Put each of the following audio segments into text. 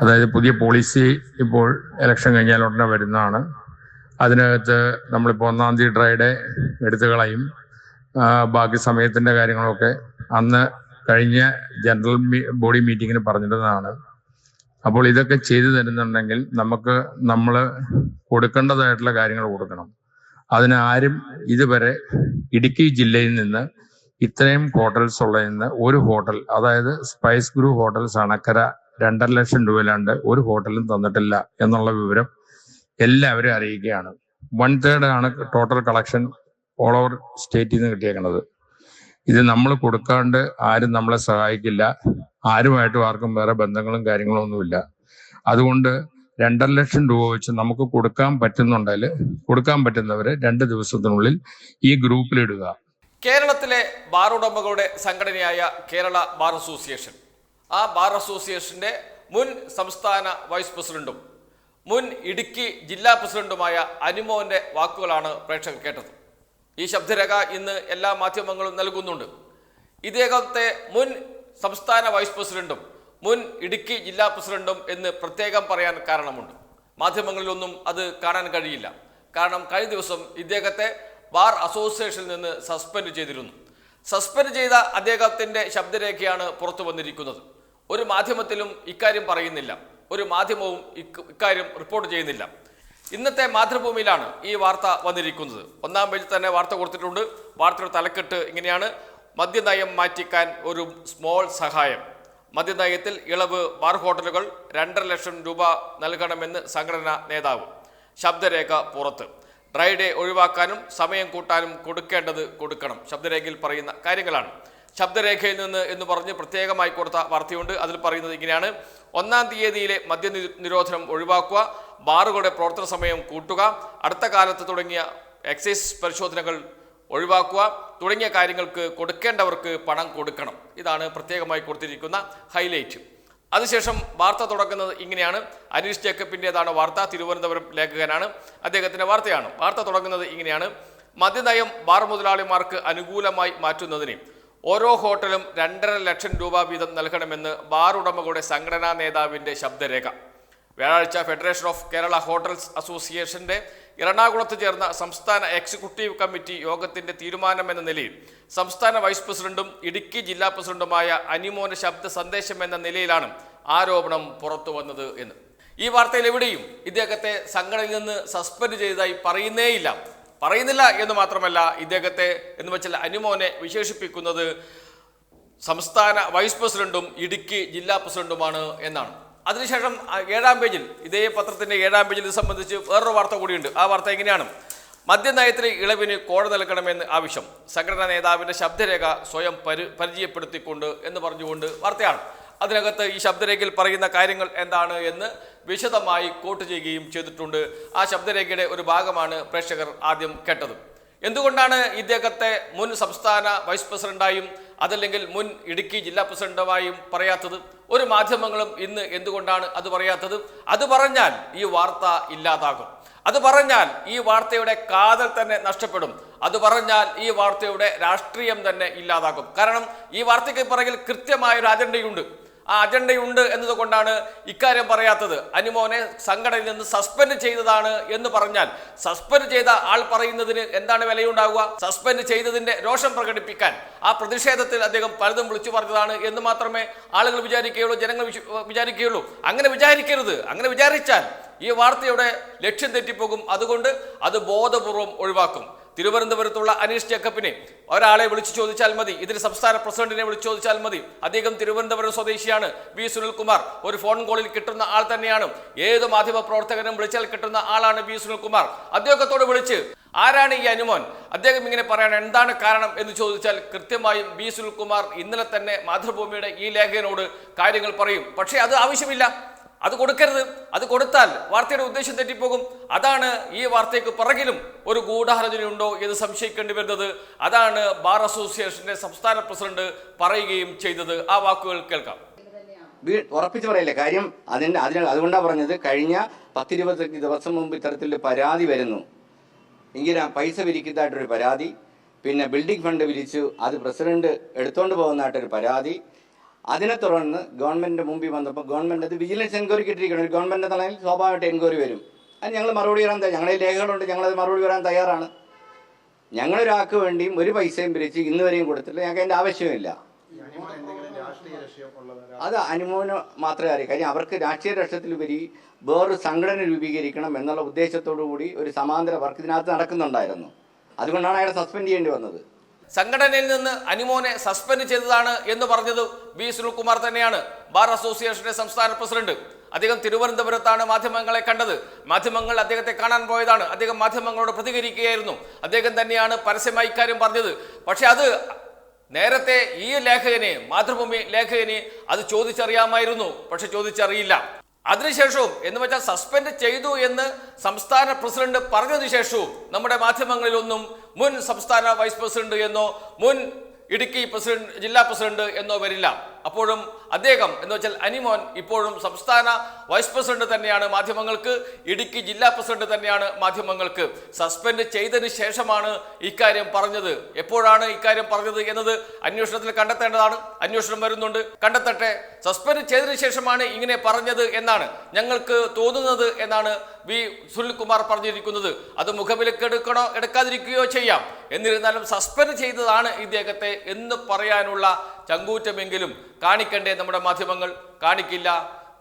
അതായത് പുതിയ പോളിസി ഇപ്പോൾ ഇലക്ഷൻ കഴിഞ്ഞാൽ ഉടനെ വരുന്നതാണ്. അതിനകത്ത് നമ്മളിപ്പോൾ ഒന്നാം തീയതി ഡ്രൈഡേ എടുത്തു കളയും. ബാക്കി സമയത്തിന്റെ കാര്യങ്ങളൊക്കെ അന്ന് കഴിഞ്ഞ ജനറൽ ബോഡി മീറ്റിങ്ങിന് പറഞ്ഞിരുന്നതാണ്. അപ്പോൾ ഇതൊക്കെ ചെയ്തു തരുന്നുണ്ടെങ്കിൽ നമുക്ക് നമ്മൾ കൊടുക്കേണ്ടതായിട്ടുള്ള കാര്യങ്ങൾ കൊടുക്കണം. അതിന് ആരും ഇതുവരെ ഇടുക്കി ജില്ലയിൽ നിന്ന് ഇത്രയും ഹോട്ടൽസ് ഉള്ളതിൽ നിന്ന് ഒരു ഹോട്ടൽ അതായത് സ്പൈസ് ഗ്രൂ ഹോട്ടൽസ് അണക്കര രണ്ടര ലക്ഷം രൂപയിലാണ്ട് ഒരു ഹോട്ടലും തന്നിട്ടില്ല എന്നുള്ള വിവരം എല്ലാവരും അറിയിക്കുകയാണ്. വൺ തേർഡ് ആണ് ടോട്ടൽ കളക്ഷൻ ഓൾ ഓവർ സ്റ്റേറ്റിൽ നിന്ന് കിട്ടിയേക്കുന്നത് ഇത് നമ്മൾ കൊടുക്കാണ്ട് ആരും നമ്മളെ സഹായിക്കില്ല. ആരുമായിട്ടും ആർക്കും വേറെ ബന്ധങ്ങളും കാര്യങ്ങളും ഒന്നുമില്ല. അതുകൊണ്ട് രണ്ടര ലക്ഷം രൂപ വെച്ച് നമുക്ക് കൊടുക്കാൻ പറ്റുന്നുണ്ടെങ്കിൽ കൊടുക്കാൻ പറ്റുന്നവരെ രണ്ട് ദിവസത്തിനുള്ളിൽ ഈ ഗ്രൂപ്പിലിടുക. കേരളത്തിലെ ബാർ ഉടമകളുടെ സംഘടനയായ കേരള ബാർ അസോസിയേഷൻ. ആ ബാർ അസോസിയേഷന്റെ മുൻ സംസ്ഥാന വൈസ് പ്രസിഡന്റും മുൻ ഇടുക്കി ജില്ലാ പ്രസിഡന്റുമായ അനുമോന്റെ വാക്കുകളാണ് പ്രേക്ഷകർ കേട്ടത്. ഈ ശബ്ദരേഖ ഇന്ന് എല്ലാ മാധ്യമങ്ങളും നൽകുന്നുണ്ട്. ഇദ്ദേഹത്തെ മുൻ സംസ്ഥാന വൈസ് പ്രസിഡന്റും മുൻ ഇടുക്കി ജില്ലാ പ്രസിഡന്റും എന്ന് പ്രത്യേകം പറയാൻ കാരണമുണ്ട്. മാധ്യമങ്ങളിലൊന്നും അത് കാണാൻ കഴിയില്ല. കാരണം കഴിഞ്ഞ ദിവസം ഇദ്ദേഹത്തെ ബാർ അസോസിയേഷനിൽ നിന്ന് സസ്പെൻഡ് ചെയ്തിരുന്നു. സസ്പെൻഡ് ചെയ്ത അദ്ദേഹത്തിന്റെ ശബ്ദരേഖയാണ് പുറത്തു വന്നിരിക്കുന്നത്. ഒരു മാധ്യമത്തിലും ഇക്കാര്യം പറയുന്നില്ല. ഒരു മാധ്യമവും ഇക്ക- ഇക്കാര്യം റിപ്പോർട്ട് ചെയ്യുന്നില്ല. ഇന്നത്തെ മാതൃഭൂമിയിലാണ് ഈ വാർത്ത വന്നിരിക്കുന്നത്. ഒന്നാം പേജിൽ തന്നെ വാർത്ത കൊടുത്തിട്ടുണ്ട്. വാർത്തയുടെ തലക്കെട്ട് ഇങ്ങനെയാണ്. മദ്യനയം മാറ്റിക്കാൻ ഒരു സ്മോൾ സഹായം. മദ്യനയത്തിൽ ഇളവ് ബാർ ഹോട്ടലുകൾ രണ്ടര ലക്ഷം രൂപ നൽകണമെന്ന് സംഘടനാ നേതാവ്. ശബ്ദരേഖ പുറത്ത്. ഡ്രൈ ഡേ ഒഴിവാക്കാനും സമയം കൂട്ടാനും കൊടുക്കേണ്ടത് കൊടുക്കണം. ശബ്ദരേഖയിൽ പറയുന്ന കാര്യങ്ങളാണ്. ശബ്ദരേഖയിൽ നിന്ന് എന്ന് പറഞ്ഞ് പ്രത്യേകമായി കൊടുത്ത വാർത്തയുണ്ട്. അതിൽ പറയുന്നത് ഇങ്ങനെയാണ്. ഒന്നാം തീയതിയിലെ മദ്യ നിരോധനം ഒഴിവാക്കുക. ബാറുകളുടെ പ്രവർത്തന സമയം കൂട്ടുക. അടുത്ത കാലത്ത് തുടങ്ങിയ എക്സൈസ് പരിശോധനകൾ ഒഴിവാക്കുക. തുടങ്ങിയ കാര്യങ്ങൾക്ക് കൊടുക്കേണ്ടവർക്ക് പണം കൊടുക്കണം. ഇതാണ് പ്രത്യേകമായി കൊടുത്തിരിക്കുന്ന ഹൈലൈറ്റ്. അതിനുശേഷം വാർത്ത തുടങ്ങുന്നത് ഇങ്ങനെയാണ്. അനീഷ് ജേക്കബിന്റെതാണ് വാർത്ത. തിരുവനന്തപുരം ലേഖകനാണ് അദ്ദേഹത്തിന്റെ വാർത്തയാണ്. വാർത്ത തുടങ്ങുന്നത് ഇങ്ങനെയാണ്. മദ്യനയം ബാർ മുതലാളിമാർക്ക് അനുകൂലമായി മാറ്റുന്നതിന് ഓരോ ഹോട്ടലും രണ്ടര ലക്ഷം രൂപ വീതം നൽകണമെന്ന് ബാർ ഉടമകളുടെ സംഘടനാ നേതാവിന്റെ ശബ്ദരേഖ. വ്യാഴാഴ്ച ഫെഡറേഷൻ ഓഫ് കേരള ഹോട്ടൽസ് അസോസിയേഷന്റെ എറണാകുളത്ത് ചേർന്ന സംസ്ഥാന എക്സിക്യൂട്ടീവ് കമ്മിറ്റി യോഗത്തിന്റെ തീരുമാനമെന്ന നിലയിൽ സംസ്ഥാന വൈസ് പ്രസിഡന്റും ഇടുക്കി ജില്ലാ പ്രസിഡന്റുമായ അനിമോന ശബ്ദ സന്ദേശം എന്ന നിലയിലാണ് ആരോപണം പുറത്തു വന്നത് എന്ന്. ഈ വാർത്തയിൽ എവിടെയും ഇദ്ദേഹത്തെ സംഘടനയിൽ നിന്ന് സസ്പെൻഡ് ചെയ്തതായി പറയുന്നേയില്ല. പറയുന്നില്ല എന്ന് മാത്രമല്ല ഇദ്ദേഹത്തെ എന്ന് വെച്ചാൽ അനുമോനെ വിശേഷിപ്പിക്കുന്നത് സംസ്ഥാന വൈസ് പ്രസിഡന്റും ഇടുക്കി ജില്ലാ പ്രസിഡന്റുമാണ് എന്നാണ്. അതിനുശേഷം ഏഴാം പേജിൽ ഇതേ പത്രത്തിന്റെ ഏഴാം പേജിൽ ഇത് സംബന്ധിച്ച് വേറൊരു വാർത്ത കൂടിയുണ്ട്. ആ വാർത്ത എങ്ങനെയാണ്? മദ്യനയത്തിലെ ഇളവിന് കോഴ നൽകണമെന്ന് ആവശ്യം. സംഘടനാ നേതാവിന്റെ ശബ്ദരേഖ സ്വയം പരി പരിചയപ്പെടുത്തിക്കൊണ്ട് എന്ന് പറഞ്ഞുകൊണ്ട് വാർത്തയാണ്. അതിനകത്ത് ഈ ശബ്ദരേഖയിൽ പറയുന്ന കാര്യങ്ങൾ എന്താണ് എന്ന് വിശദമായി കോട്ട് ചെയ്യുകയും ചെയ്തിട്ടുണ്ട്. ആ ശബ്ദരേഖയുടെ ഒരു ഭാഗമാണ് പ്രേക്ഷകർ ആദ്യം കേട്ടത്. എന്തുകൊണ്ടാണ് ഇദ്ദേഹത്തെ മുൻ സംസ്ഥാന വൈസ് പ്രസിഡന്റായും അതല്ലെങ്കിൽ മുൻ ഇടുക്കി ജില്ലാ പ്രസിഡന്റുമായും പറയാത്തത്? ഒരു മാധ്യമങ്ങളും ഇന്ന് എന്തുകൊണ്ടാണ് അത് പറയാത്തത്? അത് പറഞ്ഞാൽ ഈ വാർത്ത ഇല്ലാതാകും. അത് പറഞ്ഞാൽ ഈ വാർത്തയുടെ കാതൽ തന്നെ നഷ്ടപ്പെടും. അത് പറഞ്ഞാൽ ഈ വാർത്തയുടെ രാഷ്ട്രീയം തന്നെ ഇല്ലാതാകും. കാരണം ഈ വാർത്തയ്ക്ക് പിറകിൽ കൃത്യമായ ഒരു അജണ്ടയുണ്ട് ആ അജണ്ടയുണ്ട് എന്നതുകൊണ്ടാണ് ഇക്കാര്യം പറയാത്തത്. അനുമോനെ സംഘടനയിൽ നിന്ന് സസ്പെൻഡ് ചെയ്തതാണ് എന്ന് പറഞ്ഞാൽ സസ്പെൻഡ് ചെയ്ത ആൾ പറയുന്നതിന് എന്താണ് വിലയുണ്ടാവുക? സസ്പെൻഡ് ചെയ്തതിന്റെ രോഷം പ്രകടിപ്പിക്കാൻ ആ പ്രതിഷേധത്തിൽ അദ്ദേഹം പലതും വിളിച്ചു പറഞ്ഞതാണ് എന്ന് മാത്രമേ ആളുകൾ വിചാരിക്കുകയുള്ളൂ ജനങ്ങൾ വിചാരിക്കുകയുള്ളൂ. അങ്ങനെ വിചാരിക്കരുത്. അങ്ങനെ വിചാരിച്ചാൽ ഈ വാർത്തയുടെ ലക്ഷ്യം തെറ്റിപ്പോകും. അതുകൊണ്ട് അത് ബോധപൂർവം ഒഴിവാക്കും. തിരുവനന്തപുരത്തുള്ള അനീഷ് ജേക്കബിനെ ഒരാളെ വിളിച്ചു ചോദിച്ചാൽ മതി. ഇതിൽ സംസ്ഥാന പ്രസിഡന്റിനെ വിളിച്ചു ചോദിച്ചാൽ മതി. അദ്ദേഹം തിരുവനന്തപുരം സ്വദേശിയാണ്. വി. സുനിൽകുമാർ ഒരു ഫോൺ കോളിൽ കിട്ടുന്ന ആൾ തന്നെയാണ്. ഏത് മാധ്യമ പ്രവർത്തകനും വിളിച്ചാൽ കിട്ടുന്ന ആളാണ് വി. സുനിൽകുമാർ. അദ്ദേഹത്തോട് വിളിച്ച് ആരാണ് ഈ അനുമോൻ? അദ്ദേഹം ഇങ്ങനെ പറയാൻ എന്താണ് കാരണം? എന്ന് ചോദിച്ചാൽ കൃത്യമായും ബി സുനിൽകുമാർ ഇന്നലെ തന്നെ മാതൃഭൂമിയുടെ ഈ ലേഖകനോട് കാര്യങ്ങൾ പറയും. പക്ഷേ അത് ആവശ്യമില്ല. അത് കൊടുക്കരുത്. അത് കൊടുത്താൽ വാർത്തയുടെ ഉദ്ദേശം തെറ്റിപ്പോകും. അതാണ് ഈ വാർത്തയ്ക്ക് പിറകിലും ഒരു ഗൂഢാലോചനയുണ്ടോ എന്ന് സംശയിക്കേണ്ടി വരുന്നത്. അതാണ് ബാർ അസോസിയേഷന്റെ സംസ്ഥാന പ്രസിഡന്റ് പറയുകയും ചെയ്തത്. ആ വാക്കുകൾ കേൾക്കാം. ഉറപ്പിച്ചു പറയില്ലേ? കാര്യം അതിന് അതിന് അതുകൊണ്ടാണ് പറഞ്ഞത് കഴിഞ്ഞ പത്തിരുപത്തഞ്ച് ദിവസം മുമ്പ് ഇത്തരത്തിലൊരു പരാതി വരുന്നു. ഇങ്ങനെ പൈസ പിരിക്കുന്നതായിട്ടൊരു പരാതി പിന്നെ ബിൽഡിംഗ് ഫണ്ട് വിരിച്ചു അത് പ്രസിഡന്റ് എടുത്തോണ്ട് പോകുന്നതായിട്ടൊരു പരാതി അതിനെ തുടർന്ന് ഗവൺമെന്റ് മുമ്പിൽ വന്നപ്പോൾ ഗവൺമെന്റ് അത് വിജിലൻസ് എൻക്വയറിക്ക് ഒരു ഗവൺമെന്റിന്റെ തലയിൽ സ്വാഭാവികമായിട്ട് എൻക്വയറി വരും. അത് ഞങ്ങൾ മറുപടി വരാൻ ഞങ്ങളുടെ രേഖകളുണ്ട് ഞങ്ങളത് മറുപടി വരാൻ തയ്യാറാണ്. ഞങ്ങളൊരാൾക്ക് വേണ്ടിയും ഒരു പൈസയും പിരിച്ച് ഇന്ന് വരെയും കൊടുത്തില്ല ഞങ്ങൾക്ക് അതിന്റെ ആവശ്യമില്ല. അത് അനുമോന് മാത്രമേ അറിയൂ. കാര്യം അവർക്ക് രാഷ്ട്രീയ ലക്ഷ്യത്തിലുപരി വേറൊരു സംഘടന രൂപീകരിക്കണം എന്നുള്ള ഉദ്ദേശത്തോടു കൂടി ഒരു സമാന്തര വർക്ക് ഇതിനകത്ത് നടക്കുന്നുണ്ടായിരുന്നു. അതുകൊണ്ടാണ് അയാളെ സസ്പെൻഡ് ചെയ്യേണ്ടി വന്നത്. സംഘടനയിൽ നിന്ന് അനിമോനെ സസ്പെൻഡ് ചെയ്തതാണ് എന്ന് പറഞ്ഞത് വി സുനിൽകുമാർ തന്നെയാണ്. ബാർ അസോസിയേഷന്റെ സംസ്ഥാന പ്രസിഡന്റ്. അദ്ദേഹം തിരുവനന്തപുരത്താണ് മാധ്യമങ്ങളെ കണ്ടത്. മാധ്യമങ്ങൾ അദ്ദേഹത്തെ കാണാൻ പോയതാണ്. അദ്ദേഹം മാധ്യമങ്ങളോട് പ്രതികരിക്കുകയായിരുന്നു. അദ്ദേഹം തന്നെയാണ് പരസ്യമായി ഇക്കാര്യം പറഞ്ഞത്. പക്ഷെ അത് നേരത്തെ ഈ ലേഖകനെ മാതൃഭൂമി ലേഖകനെ അത് ചോദിച്ചറിയാമായിരുന്നു. പക്ഷെ ചോദിച്ചറിയില്ല. അതിനുശേഷവും എന്ന് വെച്ചാൽ സസ്പെൻഡ് ചെയ്തു എന്ന് സംസ്ഥാന പ്രസിഡന്റ് പറഞ്ഞതിനു ശേഷവും നമ്മുടെ മാധ്യമങ്ങളിലൊന്നും മുൻ സംസ്ഥാന വൈസ് പ്രസിഡന്റ് എന്നോ മുൻ ഇടുക്കി പ്രസിഡന്റ് ജില്ലാ പ്രസിഡന്റ് എന്നോ വരില്ല. അപ്പോഴും അദ്ദേഹം എന്ന് വെച്ചാൽ അനിമോൻ ഇപ്പോഴും സംസ്ഥാന വൈസ് പ്രസിഡന്റ് തന്നെയാണ് മാധ്യമങ്ങൾക്ക് ഇടുക്കി ജില്ലാ പ്രസിഡന്റ് തന്നെയാണ് മാധ്യമങ്ങൾക്ക്. സസ്പെൻഡ് ചെയ്തതിന് ശേഷമാണ് ഇക്കാര്യം പറഞ്ഞത്. എപ്പോഴാണ് ഇക്കാര്യം പറഞ്ഞത് എന്നത് അന്വേഷണത്തിൽ കണ്ടെത്തേണ്ടതാണ്. അന്വേഷണം വരുന്നുണ്ട്. കണ്ടെത്തട്ടെ. സസ്പെൻഡ് ചെയ്തതിനു ശേഷമാണ് ഇങ്ങനെ പറഞ്ഞത് എന്നാണ് ഞങ്ങൾക്ക് തോന്നുന്നത് എന്നാണ് വി സുനിൽകുമാർ പറഞ്ഞിരിക്കുന്നത്. അത് മുഖവിലക്ക് എടുക്കണോ എടുക്കാതിരിക്കുകയോ ചെയ്യാം. എന്നിരുന്നാലും സസ്പെൻഡ് ചെയ്തതാണ് ഇദ്ദേഹത്തെ എന്ന് പറയാനുള്ള ചങ്കൂറ്റമെങ്കിലും കാണിക്കണ്ടേ നമ്മുടെ മാധ്യമങ്ങൾ? കാണിക്കില്ല.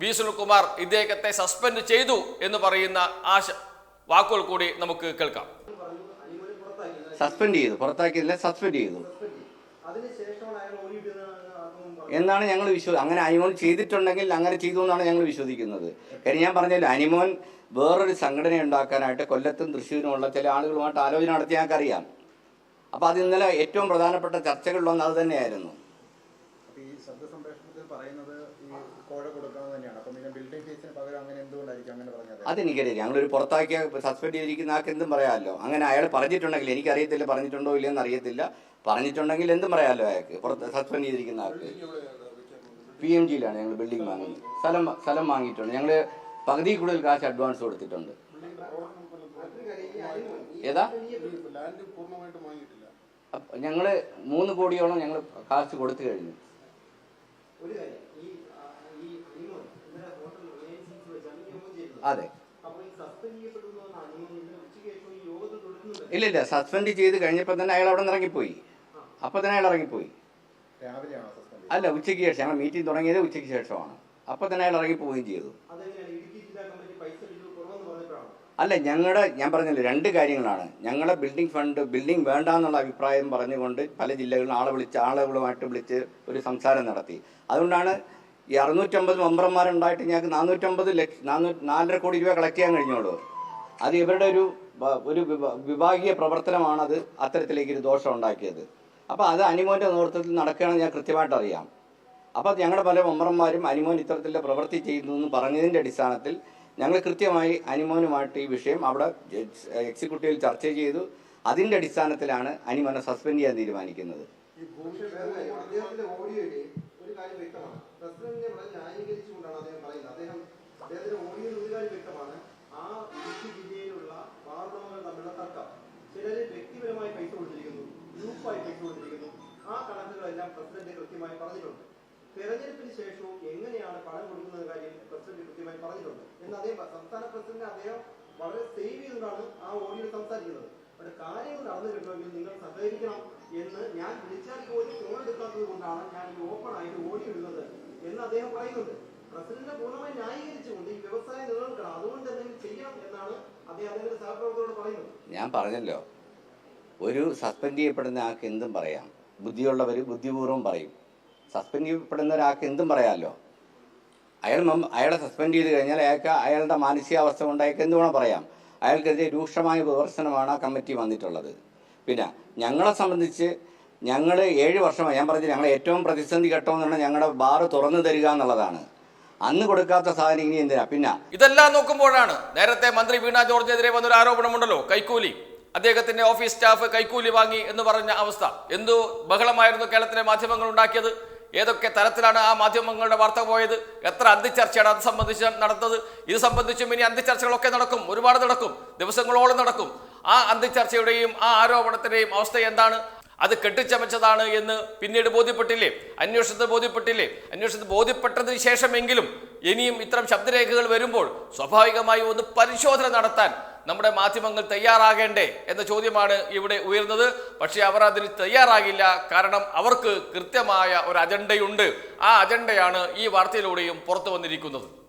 വി സുനിൽകുമാർ ഇദ്ദേഹത്തെ സസ്പെൻഡ് ചെയ്തു എന്ന് പറയുന്ന ആ വാക്കുകൾ കൂടി നമുക്ക് കേൾക്കാം. സസ്പെൻഡ് ചെയ്തു. പുറത്താക്കിയില്ല സസ്പെൻഡ് ചെയ്തു. എന്നാണ് ഞങ്ങൾ വിശ്വ അങ്ങനെ അനിമോൻ ചെയ്തിട്ടുണ്ടെങ്കിൽ അങ്ങനെ ചെയ്തു എന്നാണ് ഞങ്ങൾ വിശ്വസിക്കുന്നത്. കാര്യം ഞാൻ പറഞ്ഞല്ലോ അനിമോൻ വേറൊരു സംഘടന ഉണ്ടാക്കാനായിട്ട് കൊല്ലത്തും തൃശ്ശൂരുമുള്ള ചില ആളുകളുമായിട്ട് ആലോചന നടത്തി ഞങ്ങൾക്കറിയാം. അപ്പോൾ അത് ഇന്നലെ ഏറ്റവും പ്രധാനപ്പെട്ട ചർച്ചകളിലൊന്ന് അത് തന്നെയായിരുന്നു അപ്പൊ ഈ ശബ്ദ സംപ്രേഷണത്തിൽ പറയുന്നത് ഈ കോഴ കൊടുക്കുന്നത് തന്നെയാണ് അപ്പം പിന്നെ ബിൽഡിംഗ് ഫീസിന് പകരം അങ്ങനെ എന്തുകൊണ്ടായിരിക്കും അങ്ങനെ പറഞ്ഞത് അതെനിക്കറിയില്ല. ഞങ്ങളൊരു പുറത്താക്കിയ സസ്പെൻഡ് ചെയ്തിരിക്കുന്ന ആൾക്ക് എന്തും പറയാമല്ലോ. അങ്ങനെ അയാൾ പറഞ്ഞിട്ടുണ്ടെങ്കിൽ എനിക്കറിയത്തില്ല പറഞ്ഞിട്ടുണ്ടോ ഇല്ലയെന്ന് അറിയത്തില്ല. പറഞ്ഞിട്ടുണ്ടെങ്കിൽ എന്തും പറയാമല്ലോ അയാൾക്ക്. പുറത്ത് സസ്പെൻഡ് ചെയ്തിരിക്കുന്ന ആൾക്ക്. പി എം ജിയിലാണ് ഞങ്ങൾ ബിൽഡിംഗ് വാങ്ങുന്നത്. സ്ഥലം സ്ഥലം വാങ്ങിയിട്ടുണ്ട്. ഞങ്ങൾ പകുതി കൂടുതൽ കാശ് അഡ്വാൻസ് കൊടുത്തിട്ടുണ്ട്. ഏതാ? ഞങ്ങൾ മൂന്ന് കോടിയോളം ഞങ്ങൾ കാശ് കൊടുത്തു കഴിഞ്ഞു ഒരു കാര്യം ഈ ആ, ഈ അനിമോൻ ഇന്നലെ ഹോട്ടൽ റിലയൻസിൽ വെച്ചാണ് ഈ യോഗം ചെയ്തത് അതെ അപ്പോൾ ഈ സസ്പെൻഡ് ചെയ്യപ്പെടുന്നു എന്ന് അനിമോൻ ഇന്നലെ ഉച്ചയ്ക്ക് ശേഷം ഈ യോഗത്തിൽ തുടരുന്നുണ്ട്. ഇല്ല ഇല്ല സസ്പെൻഡ് ചെയ്ത് കഴിഞ്ഞപ്പോൾ തന്നെ അയാൾ അവിടെ നിന്ന് ഇറങ്ങിപ്പോയി. അപ്പോൾ തന്നെ അയാൾ ഇറങ്ങിപ്പോയി. അല്ല ഉച്ചയ്ക്ക് ശേഷം. ഞങ്ങൾ മീറ്റിംഗ് തുടങ്ങിയത് ഉച്ചയ്ക്ക് ശേഷമാണ്. അപ്പോൾ തന്നെ അയാൾ ഇറങ്ങിപ്പോവുകയും ചെയ്തു. അല്ല ഞങ്ങളുടെ ഞാൻ പറഞ്ഞില്ല രണ്ട് കാര്യങ്ങളാണ്. ഞങ്ങളുടെ ബിൽഡിംഗ് ഫണ്ട് ബിൽഡിംഗ് വേണ്ട എന്നുള്ള അഭിപ്രായം പറഞ്ഞുകൊണ്ട് പല ജില്ലകളിലും ആളെ വിളിച്ച് ആളുകളുമായിട്ട് വിളിച്ച് ഒരു സംസാരം നടത്തി. അതുകൊണ്ടാണ് ഈ അറുന്നൂറ്റമ്പത് മെമ്പർമാരുണ്ടായിട്ട് ഞങ്ങൾക്ക് നാനൂറ്റമ്പത് ലക്ഷം നാനൂ നാലര കോടി രൂപ കളക്ട് ചെയ്യാൻ കഴിഞ്ഞോളൂ. അത് ഇവരുടെ ഒരു ഒരു വിഭാഗീയ പ്രവർത്തനമാണ് അത് അത്തരത്തിലേക്ക് ഒരു ദോഷം ഉണ്ടാക്കിയത്. അപ്പോൾ അത് അനിമോന്റെ നേതൃത്വത്തിൽ നടക്കുകയാണെന്ന് ഞാൻ കൃത്യമായിട്ട് അറിയാം. അപ്പോൾ ഞങ്ങളുടെ പല മെമ്പർമാരും അനിമോൻ ഇത്തരത്തിലെ പ്രവൃത്തി ചെയ്യുന്നു എന്ന് പറഞ്ഞതിന്റെ അടിസ്ഥാനത്തിൽ ഞങ്ങൾ കൃത്യമായി അനിമോനുമായിട്ട് ഈ വിഷയം അവിടെ എക്സിക്യൂട്ടീവിൽ ചർച്ച ചെയ്തു. അതിന്റെ അടിസ്ഥാനത്തിലാണ് അനിമോനെ സസ്പെൻഡ് ചെയ്യാൻ തീരുമാനിക്കുന്നത് അദ്ദേഹത്തിന്റെ ഓഡിയോയിൽ ഒരു കാര്യം വ്യക്തമാണ് പ്രസിഡന്റിനെ വളരെ ന്യായീകരിച്ചുകൊണ്ടാണ് അദ്ദേഹം പറയുന്നത് അദ്ദേഹം അദ്ദേഹത്തിന്റെ ഓഡിയോയിൽ ഒരു വ്യക്തമാണ് ആ ഇടുക്കി ജില്ലയിലുള്ള വാർത്തകൾ തമ്മിലുള്ള തർക്കം. ചിലര് വ്യക്തിപരമായി പൈസ കൊടുത്തിരിക്കുന്നു ഗ്രൂപ്പായി പൈസ കൊടുത്തിരിക്കുന്നു. ആ കണക്കുകളെല്ലാം പ്രസിഡന്റ് കൃത്യമായി പറഞ്ഞിട്ടുണ്ട്. തെരഞ്ഞെടുപ്പിന് ശേഷവും എങ്ങനെയാണ് പണം കൊടുക്കുന്ന കാര്യം പ്രസിഡന്റ് കൃത്യമായി പറഞ്ഞിട്ടുണ്ട്. എന്ന് അതേ സംസ്ഥാന പ്രസിഡന്റ് അദ്ദേഹം വളരെ സേവ് ചെയ്തുകൊണ്ടാണ് ആ ഓഡിയോയിൽ സംസാരിക്കുന്നത്. അവിടെ കാര്യങ്ങൾ നടന്നു കിട്ടണമെങ്കിൽ നിങ്ങൾ സഹകരിക്കണം എന്ന് ഞാൻ വിളിച്ചാൽ പോലും ഫോൺ എടുക്കാത്തത് കൊണ്ടാണ് ഞാൻ ഈ ഓപ്പൺ ആയിട്ട് ഓഡിയോ ഇടുന്നത് എന്ന് അദ്ദേഹം പറയുന്നുണ്ട്. പ്രസിഡന്റിനെ പൂർണമായി ന്യായീകരിച്ചുകൊണ്ട് ഈ വ്യവസായം നിലനിൽക്കണം. അതുകൊണ്ട് എന്തെങ്കിലും ചെയ്യണം എന്നാണ് അദ്ദേഹം അദ്ദേഹത്തിന്റെ സഹപ്രവർത്തകരോട് പറയുന്നത്. ഞാൻ പറഞ്ഞല്ലോ. ഒരു സസ്പെൻഡ് ചെയ്യപ്പെടുന്ന ആൾക്ക് എന്തും പറയാം. ബുദ്ധിയുള്ളവർ ബുദ്ധിപൂർവം പറയും. സസ്പെൻഡ് ചെയ്യപ്പെടുന്ന ഒരാൾക്ക് എന്തും പറയാമല്ലോ അയാൾ അയാളെ സസ്പെൻഡ് ചെയ്ത് കഴിഞ്ഞാൽ അയാൾക്ക് അയാളുടെ മാനസികാവസ്ഥ കൊണ്ട് അയാൾക്ക് എന്ത് വേണം പറയാം? അയാൾക്കെതിരെ രൂക്ഷമായ വിമർശനമാണ് ആ കമ്മിറ്റി വന്നിട്ടുള്ളത്. പിന്നെ ഞങ്ങളെ സംബന്ധിച്ച് ഞങ്ങൾ ഏഴ് വർഷമായി ഞാൻ പറഞ്ഞത് ഞങ്ങൾ ഏറ്റവും പ്രതിസന്ധി ഘട്ടം എന്ന് പറഞ്ഞാൽ ഞങ്ങളുടെ ബാറ് തുറന്നു തരിക എന്നുള്ളതാണ്. അന്ന് കൊടുക്കാത്ത സാധനം ഇനി എന്തിനാ? പിന്നെ. ഇതെല്ലാം നോക്കുമ്പോഴാണ് നേരത്തെ മന്ത്രി വീണ ജോർജിനെതിരെ വന്നൊരു ആരോപണമുണ്ടല്ലോ കൈക്കൂലി. അദ്ദേഹത്തിന്റെ ഓഫീസ് സ്റ്റാഫ് കൈക്കൂലി വാങ്ങി എന്ന് പറഞ്ഞ അവസ്ഥ. എന്തു ബഹളമായിരുന്നു കേരളത്തിലെ മാധ്യമങ്ങൾ ഉണ്ടാക്കിയത്? ഏതൊക്കെ തരത്തിലാണ് ആ മാധ്യമങ്ങളുടെ വാർത്ത പോയത്? എത്ര അന്തിച്ചർച്ചയാണ് അത് സംബന്ധിച്ച് നടത്തത് ഇത് സംബന്ധിച്ചും ഇനി അന്തിച്ചർച്ചകളൊക്കെ നടക്കും ഒരുപാട് നടക്കും ദിവസങ്ങളോളം നടക്കും. ആ അന്തിച്ചർച്ചയുടെയും ആ ആരോപണത്തിന്റെയും അവസ്ഥ എന്താണ്? അത് കെട്ടിച്ചമച്ചതാണ് എന്ന് പിന്നീട് ബോധ്യപ്പെട്ടില്ലേ? അന്വേഷണത്തിൽ ബോധ്യപ്പെട്ടില്ലേ? അന്വേഷണത്തിൽ ബോധ്യപ്പെട്ടതിന് ശേഷമെങ്കിലും ഇനിയും ഇത്തരം ശബ്ദരേഖകൾ വരുമ്പോൾ സ്വാഭാവികമായി ഒന്ന് പരിശോധന നടത്താൻ നമ്മുടെ മാധ്യമങ്ങൾ തയ്യാറാകേണ്ടേ എന്ന ചോദ്യമാണ് ഇവിടെ ഉയർന്നത്. പക്ഷേ അവർ അതിന് തയ്യാറാകില്ല. കാരണം അവർക്ക് കൃത്യമായ ഒരു അജണ്ടയുണ്ട്. ആ അജണ്ടയാണ് ഈ വാർത്തയിലൂടെയും പുറത്തു വന്നിരിക്കുന്നത്.